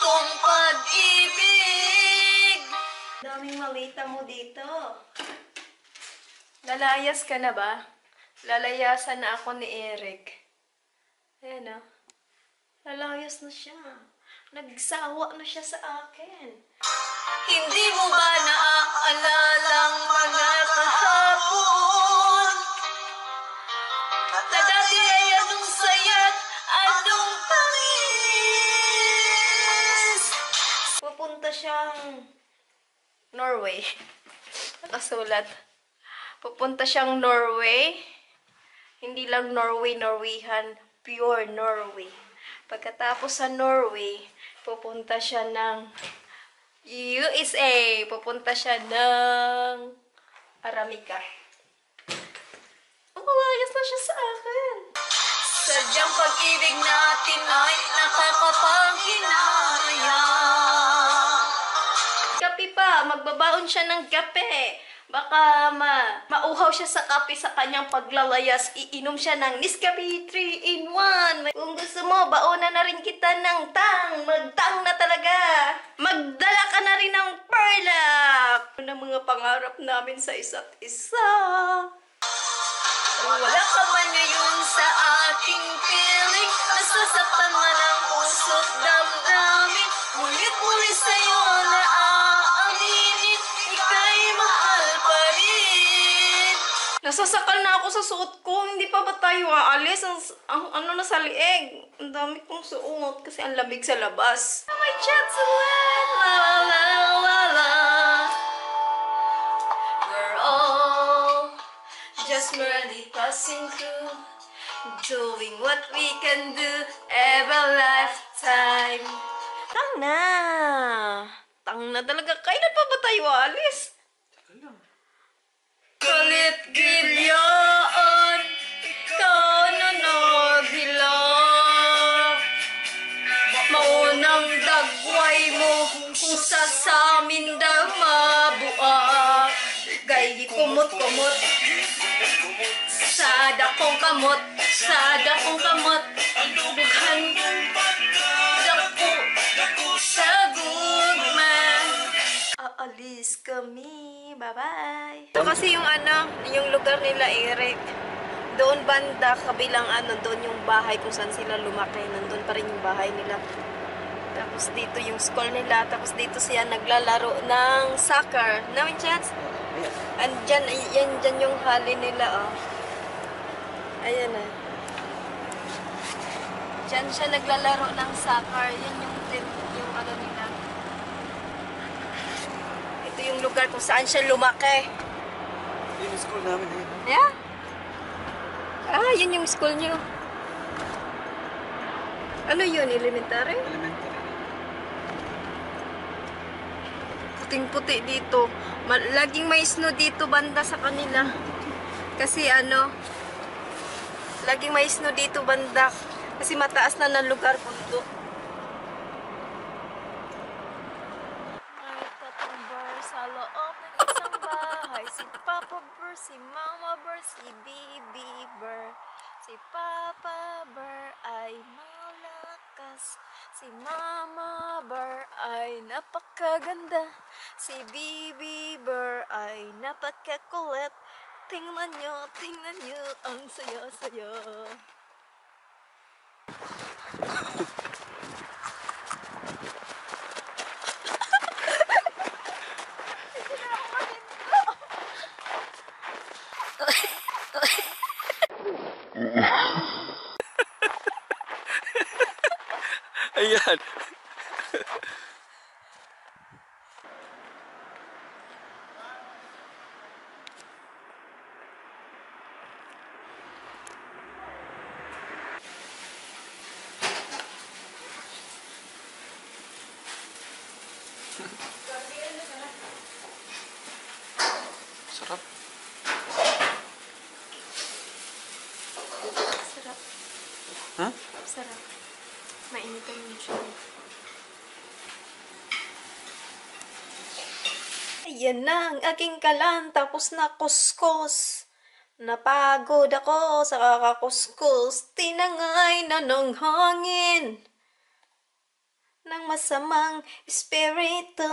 kong pag-ibig. Daming malita mo dito. Lalayas ka na ba? Lalayasan na ako ni Eric. Ayan ah. Lalayas na siya. Nagsawa na siya sa akin. Hindi mo ba naaalalang siyang Norway. Nakasulat. Pupunta siyang Norway. Hindi lang Norway, Norwehan. Pure Norway. Pagkatapos sa Norway, pupunta siya ng USA. Pupunta siya ng Aramika. Oh, ayos na siya sa akin. Sadyang pag-ibig natin ay nakakapanghinayang. Magbabaon siya ng kape. Baka ma mauhaw siya sa kape sa kanyang paglalayas. Iinom siya ng Nescafe 3 in 1. Kung gusto mo, baonan na rin kita ng tang. Magtang na talaga. Magdala ka na rin ng perlak. Ano ang mga pangarap namin sa isa't isa. Wala ka man ngayon sa aking piling Nasasaktan man ang Nasasakal na ako sa suot ko. Hindi pa ba tayo aalis? Ang, ang ano na sa lieg. Ang dami kong suot kasi ang lamig sa labas. Oh, my chat's. La la la la la. We're all just merely passing through Doing what we can do every lifetime. Tang na. Tang na talaga. Kailan pa ba tayo aalis? Kumot-kumot, sa dakong kamot, sa dakong kamot. Dughan dako, sa gugma. Aalis kami. Bye-bye. Ito kasi yung ano, yung lugar nila, Eric. Doon banda, kabilang ano, doon yung bahay kung saan sila lumaki. Nandun pa rin yung bahay nila. Tapos dito yung school nila. Tapos dito siya naglalaro ng soccer. No, chance? Andyan, yan dyan yung hali nila, oh. Ayan na. Diyan siya naglalaro ng soccer. Yan yung yung ano nila. Yung lugar kung saan siya lumaki. Yun yung school namin eh. Yeah? Ah, yun yung school niyo. Ano yun? Elementary? Elementary. Puting-puti dito. Laging may snow dito banda sa kanila. Kasi ano, laging may snow dito banda. Kasi mataas na ng lugar bundok. May tatlong bar sa loob ng isang bahay. Si Papa si Mama Bear, si Bibi Bear. Si Papa Bear ay malakas. Si Mama Bear ay napakaganda. Si Bibi Bear ay napakakulit. Tingnan nyo, tingnan nyo, ang saya-saya. Ayan. Sarap. Sarap, Ha? Sarap. Mainitan yung siya. Ayan na ang aking kalan, tapos na kuskus. Napagod ako sa kakakuskus, tinangay na ng hangin. Nang masamang espiritu.